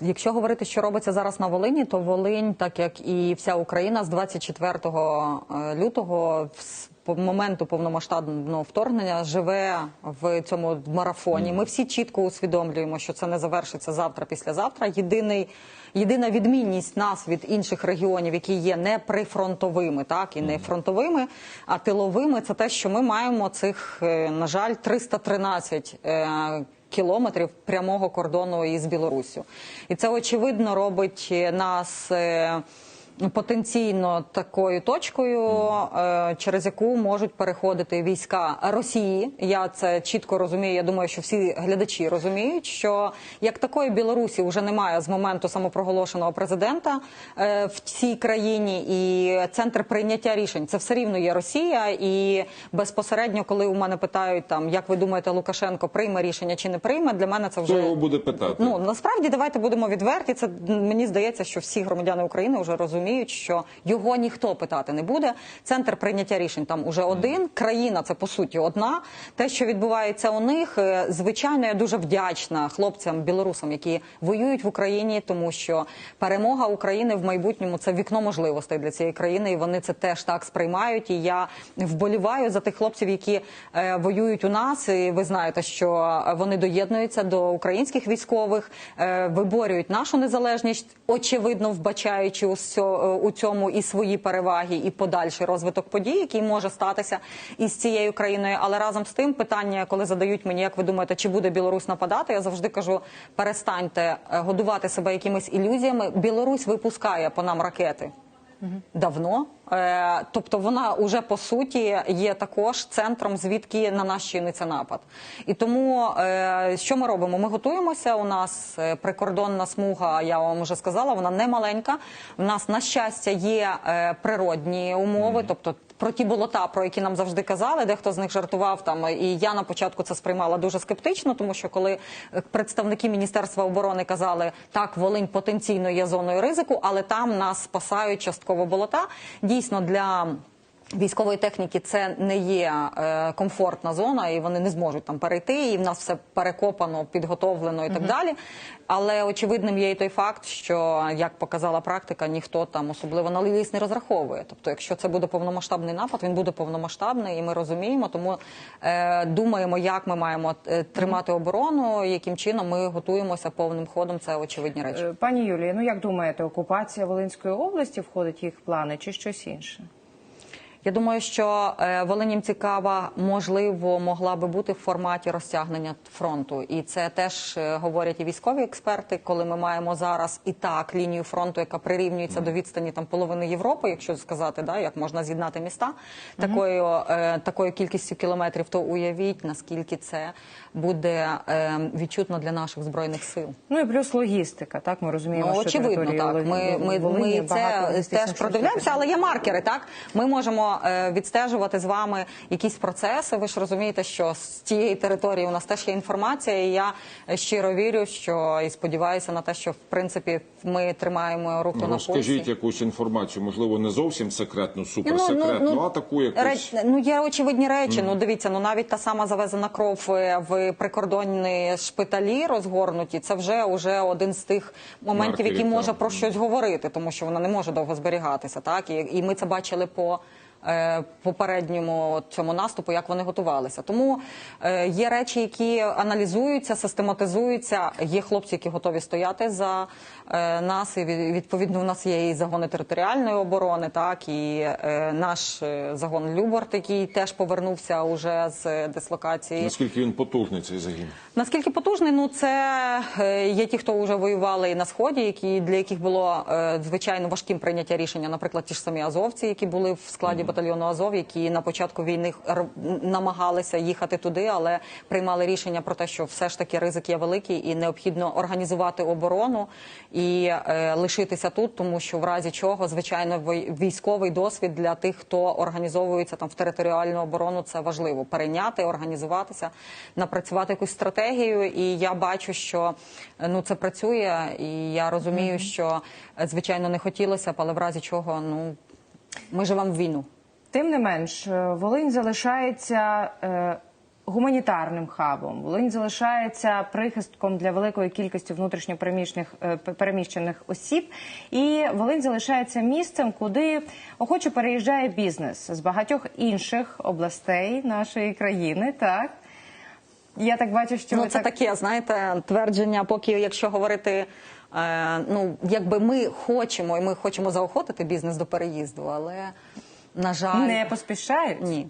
Якщо говорити, що робиться зараз на Волині, то Волинь, так як і вся Україна, з 24 е, лютого моменту повномасштабного вторгнення живе в цьому марафоні. Ми всі чітко усвідомлюємо, що це не завершиться завтра, післязавтра. Єдиний єдина відмінність нас від інших регіонів, які є не прифронтовими, так і не фронтовими, а тиловими, це те, що ми маємо цих, е, на жаль, 313 е, кілометрів прямого кордону із Білоруссю. І це очевидно робить нас. Потенційно такою точкою, е, через яку можуть переходити війська Росії. Я це чітко розумію. Я думаю, що всі глядачі розуміють, що як такої Білорусі вже немає з моменту самопроголошеного президента е, в цій країні, і центр прийняття рішень це все рівно є Росія. І безпосередньо, коли у мене питають там, як ви думаєте, Лукашенко прийме рішення чи не прийме, для мене це вже Хто його буде питати? Ну насправді давайте будемо відверті. Це мені здається, що всі громадяни України вже розуміють, що його ніхто питати не буде. Центр прийняття рішень там уже один. Країна це по суті одна. Те, що відбувається у них, е, звичайно, я дуже вдячна хлопцям білорусам, які воюють в Україні, тому що перемога України в майбутньому це вікно можливостей для цієї країни, і вони це теж так сприймають. І я вболіваю за тих хлопців, які е, воюють у нас. І ви знаєте, що вони доєднуються до українських військових, е, виборюють нашу незалежність, очевидно вбачаючи у сьо- е, у цьому і свої переваги, і подальший розвиток подій, який може статися із цією країною. Але разом з тим питання, коли задають мені, як ви думаєте, чи буде Білорусь нападати, я завжди кажу: перестаньте е, годувати себе якимись ілюзіями. Білорусь випускає по нам ракети давно. Е, Тобто вона уже по суті є також центром, звідки на нас чиниться напад. І тому е, що ми робимо? Ми готуємося. У нас е, прикордонна смуга, я вам вже сказала, вона не маленька. У нас на щастя є природні умови, тобто. Про ті болота, про які нам завжди казали, дехто з них жартував там, і я на початку це сприймала дуже скептично, тому що коли е, представники міністерства оборони казали, так Волинь потенційно є зоною ризику, але там нас спасають частково болота. Дійсно для Військової техніки це не є е, комфортна зона, і вони не зможуть там перейти. І в нас все перекопано, підготовлено і так далі. Але очевидним є і той факт, що як показала практика, ніхто там особливо на ліс не розраховує. Тобто, якщо це буде повномасштабний напад, він буде повномасштабний, і ми розуміємо. Тому е, думаємо, як ми маємо е, тримати оборону, яким чином ми готуємося повним ходом. Це очевидні речі. Е, Пані Юлії, ну як думаєте, окупація Волинської області входить в їх плани чи щось інше? Я думаю, що е, Волинім цікава, можливо, могла би бути в форматі розтягнення фронту, і це теж е, говорять і військові експерти, коли ми маємо зараз і так лінію фронту, яка прирівнюється до відстані там половини Європи, якщо сказати, да, як можна з'єднати міста такою, е, такою кількістю кілометрів, то уявіть наскільки це буде е, відчутно для наших збройних сил. Ну і плюс логістика, так ми розуміємо, Ну, що очевидно, так. Ми, ми, Волині ми це теж продивляємося, але є маркери. Так ми можемо е, відстежувати з вами якісь процеси. Ви ж розумієте, що з цієї території у нас теж є інформація. І я щиро вірю, що і сподіваюся на те, що в принципі ми тримаємо руку на пульсі. Розкажіть якусь інформацію, можливо, не зовсім секретну, суперсекретну, а таку якусь. реч- ну є очевидні речі. Ну дивіться, ну навіть та сама завезена кров е, в прикордонні шпиталі розгорнуті. Це вже уже один з тих моментів, який може так. про щось говорити, тому що вона не може довго зберігатися. Так і, і ми це бачили по. Е, Попередньому цьому наступу, як вони готувалися, тому е, є речі, які аналізуються, систематизуються. Є хлопці, які готові стояти за е, нас. І відповідно, у нас є і загони територіальної оборони, так і наш загон Люборт, який теж повернувся уже з дислокації. Наскільки він потужний цей загін? Наскільки потужний? Ну це е, є ті, хто вже воювали і на сході, які для яких було е, звичайно важким прийняття рішення. Наприклад, ті ж самі азовці, які були в складі батальйону Азов, які на початку війни намагалися їхати туди, але приймали рішення про те, що все ж таки ризик є великий, і необхідно організувати оборону і е, лишитися тут, тому що в разі чого, звичайно, військовий досвід для тих, хто організовується там в територіальну оборону, це важливо перейняти, організуватися, напрацювати якусь стратегію. І я бачу, що ну це працює, і я розумію, що е, звичайно не хотілося б, але в разі чого, ну ми живемо в війну. Тим не менш, е, Волинь залишається е, гуманітарним хабом. Волинь залишається прихистком для великої кількості внутрішньопереміщених е, переміщених осіб. І Волинь залишається місцем, куди охоче переїжджає бізнес з багатьох інших областей нашої країни. Так я так бачу, що ну, ви це так... таке, знаєте, твердження, поки якщо говорити. Е, ну, якби ми хочемо, і ми хочемо заохотити бізнес до переїзду, але на жаль, не поспішають. ні.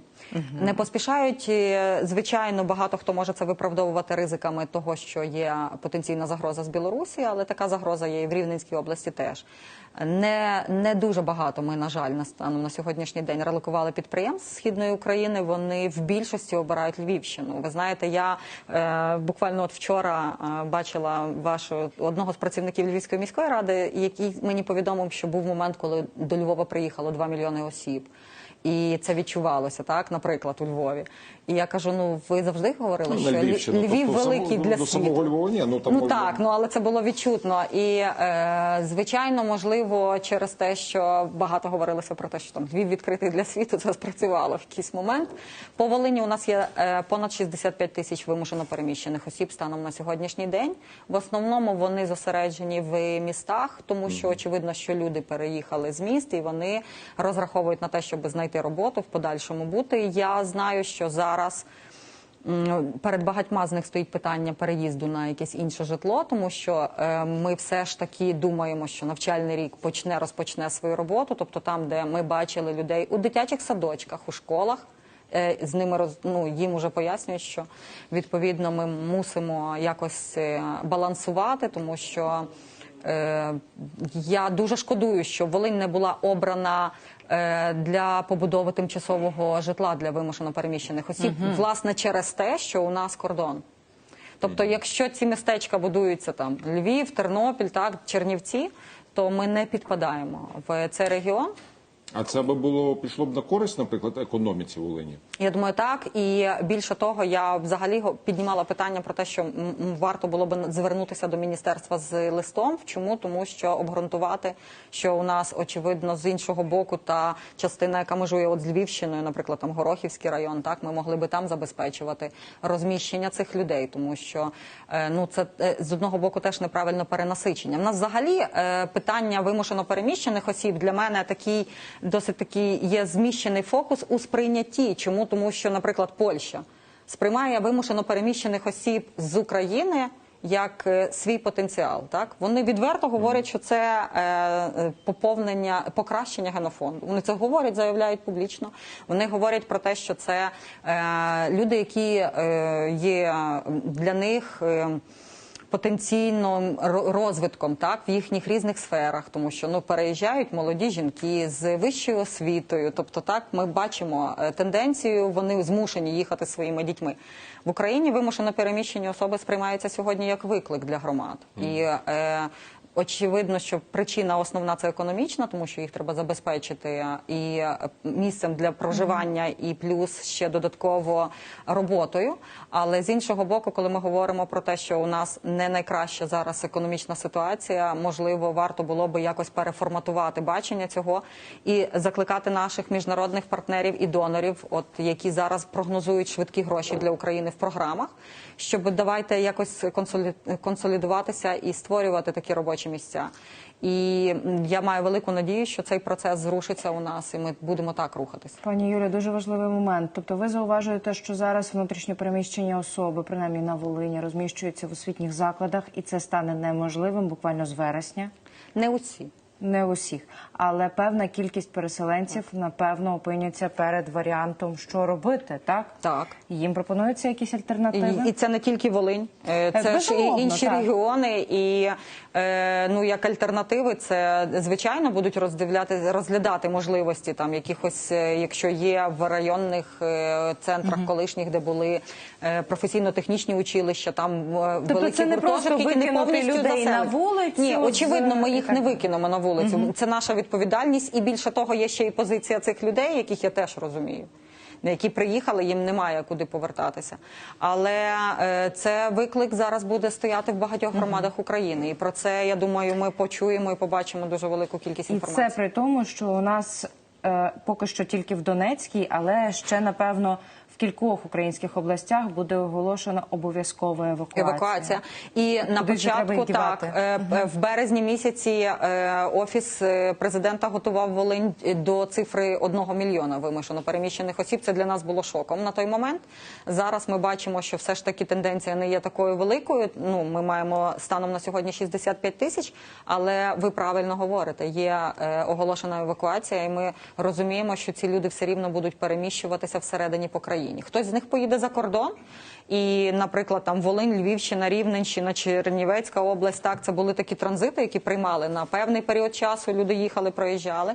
Не поспішають. І, Звичайно, багато хто може це виправдовувати ризиками того, що є потенційна загроза з Білорусі, але така загроза є і в Рівненській області теж. Не, не дуже багато ми, на жаль, на станом на сьогоднішній день релокували підприємств східної України. Вони в більшості обирають Львівщину. Ви знаєте, я е, буквально от вчора е, бачила вашу одного з працівників Львівської міської ради, який мені повідомив, що був момент, коли до Львова приїхало 2 мільйони осіб. І це відчувалося, так, наприклад, у Львові. І я кажу: ну ви завжди говорили, Ну, що Львівщину. Львів Тобто, великий само- для до світу. самого Львова ні, ну, там ну так, ну але це було відчутно. І е, звичайно, можливо, через те, що багато говорилося про те, що там Львів відкритий для світу, це спрацювало в якийсь момент. По Волині у нас є е, понад 65 тисяч вимушено переміщених осіб станом на сьогоднішній день. В основному вони зосереджені в містах, тому що очевидно, що люди переїхали з міст і вони розраховують на те, щоб знайти роботу в подальшому бути. Я знаю, що зараз. М, Перед багатьма з них стоїть питання переїзду на якесь інше житло, тому що е, ми все ж таки думаємо, що навчальний рік почне розпочне свою роботу. Тобто, там, де ми бачили людей у дитячих садочках, у школах. е, З ними роз, ну, їм уже пояснюють, що відповідно ми мусимо якось е, балансувати, тому що я дуже шкодую, що Волинь не була обрана е, для побудови тимчасового житла для вимушено переміщених осіб, власне, через те, що у нас кордон. Тобто, якщо ці містечка будуються там Львів, Тернопіль, так Чернівці, то ми не підпадаємо в цей регіон. А це би було пішло б на користь, наприклад, економіці Волині. Я думаю, так і більше того, я взагалі піднімала питання про те, що варто було б звернутися до міністерства з листом. Чому тому, що обґрунтувати, що у нас очевидно з іншого боку та частина, яка межує от з Львівщиною, наприклад, там Горохівський район, так ми могли би там забезпечувати розміщення цих людей, тому що е, ну це е, з одного боку теж неправильно перенасичення. У нас взагалі е, питання вимушено переміщених осіб для мене такий досить такий є зміщений фокус у сприйнятті. Чому тому, що, наприклад, Польща сприймає вимушено переміщених осіб з України. Як е, свій потенціал, так вони відверто говорять, що це е, е, поповнення покращення генофонду. Вони це говорять, заявляють публічно. Вони говорять про те, що це е, люди, які е, є для них. Е, потенційно ро- розвитком так в їхніх різних сферах, тому що ну переїжджають молоді жінки з вищою освітою. Тобто, так ми бачимо е, тенденцію, вони змушені їхати своїми дітьми в Україні. Вимушено переміщені особи сприймаються сьогодні як виклик для громад і. Е, Очевидно, що причина основна це економічна, тому що їх треба забезпечити і е, місцем для проживання, і плюс ще додатково роботою. Але з іншого боку, коли ми говоримо про те, що у нас не найкраща зараз економічна ситуація, можливо, варто було би якось переформатувати бачення цього і закликати наших міжнародних партнерів і донорів, от які зараз прогнозують швидкі гроші для України в програмах, щоб давайте якось консолі- консолідуватися і створювати такі робочі місця. І я маю велику надію, що цей процес зрушиться у нас, і ми будемо так рухатись. Пані Юлія, дуже важливий момент. Тобто, ви зауважуєте, що зараз внутрішньопереміщені особи, принаймні на Волині, розміщуються в освітніх закладах, і це стане неможливим буквально з вересня. Не усі. Не усіх, але певна кількість переселенців напевно опиняться перед варіантом, що робити, так? Так. Їм пропонуються якісь альтернативи. І, і це не тільки Волинь, е, це ж і інші так. регіони. І е, ну як альтернативи, це звичайно будуть роздивляти, розглядати можливості там якихось, е, якщо є в районних е, центрах колишніх, де були е, професійно-технічні училища, там е, Тобто великі це не просто викинути людей на вулицю Ні, очевидно, ми їх так не викинемо на вулицю. Це наша відповідальність, і більше того, є ще і позиція цих людей, яких я теж розумію. на Які приїхали, їм немає куди повертатися, але е, це виклик зараз буде стояти в багатьох громадах України, і про це я думаю, ми почуємо і побачимо дуже велику кількість І це при тому, що у нас поки що тільки в Донецькій, але ще напевно в кількох українських областях буде оголошена обов'язкова евакуація. Евакуація. І на Куди треба початку так е, е, в березні місяці е, офіс е, президента готував Волинь до цифри одного мільйона вимушено переміщених осіб. Це для нас було шоком на той момент. Зараз ми бачимо, що все ж таки тенденція не є такою великою. Ну ми маємо станом на сьогодні 65 тисяч. Але ви правильно говорите, є е, оголошена евакуація, і ми розуміємо, що ці люди все рівно будуть переміщуватися всередині по країні. Хтось з них поїде за кордон. І, наприклад, там Волинь, Львівщина, Рівненщина, Чернівецька область, так це були такі транзити, які приймали на певний період часу. Люди їхали, проїжджали.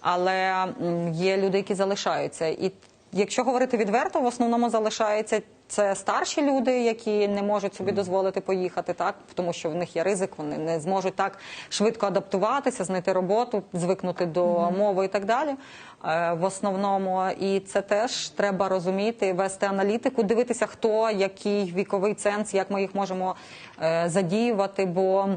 Але є люди, які залишаються. І якщо говорити відверто, в основному залишаються це старші люди, які не можуть собі дозволити поїхати, так тому що в них є ризик, вони не зможуть так швидко адаптуватися, знайти роботу, звикнути до мови і так далі. Е, В основному, і це теж треба розуміти, вести аналітику, дивитися, хто який віковий ценз, як ми їх можемо е, задіювати. Бо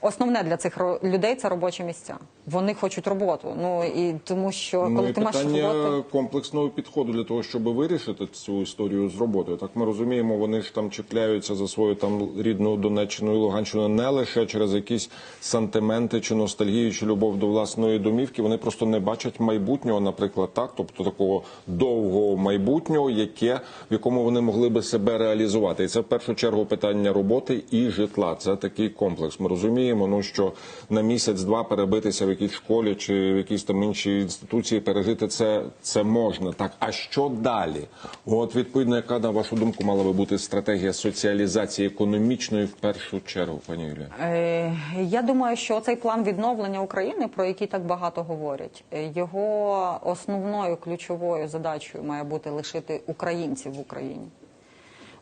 основне для цих людей це робочі місця. Вони хочуть роботу. Ну і тому, що коли Ну, і ти маєш питання роботу. комплексного підходу для того, щоб вирішити цю історію з роботою. Так ми розуміємо, вони ж там чіпляються за свою там рідну Донеччину і Луганщину не лише через якісь сантименти чи ностальгію, чи любов до власної домівки. Вони просто не бачать майбутнього, наприклад, так, тобто такого довгого майбутнього, яке в якому вони могли би себе реалізувати. І це в першу чергу питання роботи і житла. Це такий комплекс. Ми розуміємо, ну що на місяць-два перебитися якійсь школі чи в якійсь там іншій інституції, пережити це, це можна. Так, а що далі? От відповідно, яка на вашу думку мала би бути стратегія соціалізації економічної в першу чергу, пані Юлія? Е, Я думаю, що цей план відновлення України, про який так багато говорять, е, його основною ключовою задачею має бути лишити українців в Україні.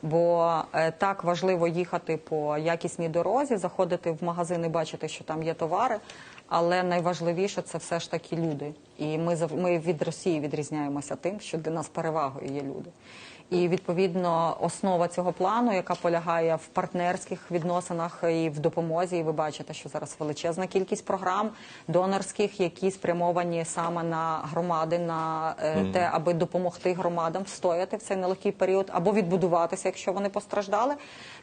Бо е, так важливо їхати по якісній дорозі, заходити в магазин і бачити, що там є товари. Але найважливіше це все ж таки люди. І ми ми від Росії відрізняємося тим, що для нас перевагою є люди. І відповідно основа цього плану, яка полягає в партнерських відносинах і в допомозі. І ви бачите, що зараз величезна кількість програм донорських, які спрямовані саме на громади, на е, те, аби допомогти громадам встояти в цей нелегкий період або відбудуватися, якщо вони постраждали.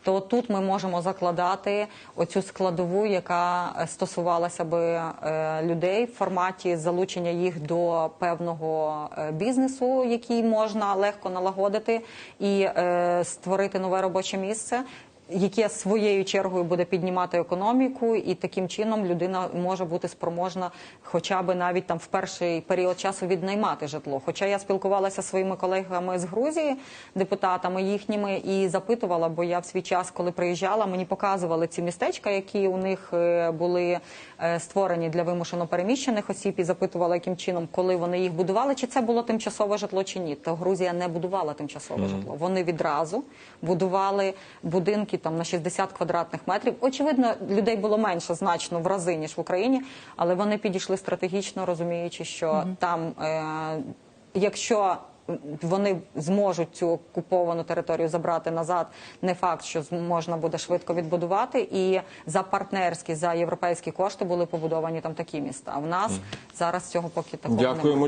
То тут ми можемо закладати оцю складову, яка е, стосувалася би е, людей в форматі залучення їх до певного е, бізнесу, який можна легко налагодити і е, створити нове робоче місце. Яке своєю чергою буде піднімати економіку, і таким чином людина може бути спроможна, хоча б навіть там в перший період часу віднаймати житло. Хоча я спілкувалася зі своїми колегами з Грузії, депутатами їхніми, і запитувала, бо я в свій час, коли приїжджала, мені показували ці містечка, які у них е, були е, створені для вимушено переміщених осіб, і запитувала, яким чином, коли вони їх будували, чи це було тимчасове житло, чи ні. То Грузія не будувала тимчасове житло. Вони відразу будували будинки там на 60 квадратних метрів. Очевидно, людей було менше значно в рази ніж в Україні, але вони підійшли стратегічно, розуміючи, що там, е, якщо вони зможуть цю окуповану територію забрати назад. Не факт, що з- можна буде швидко відбудувати. І за партнерські, за європейські кошти були побудовані там такі міста. А в нас зараз цього поки такого. Дякуємо, дякуємо.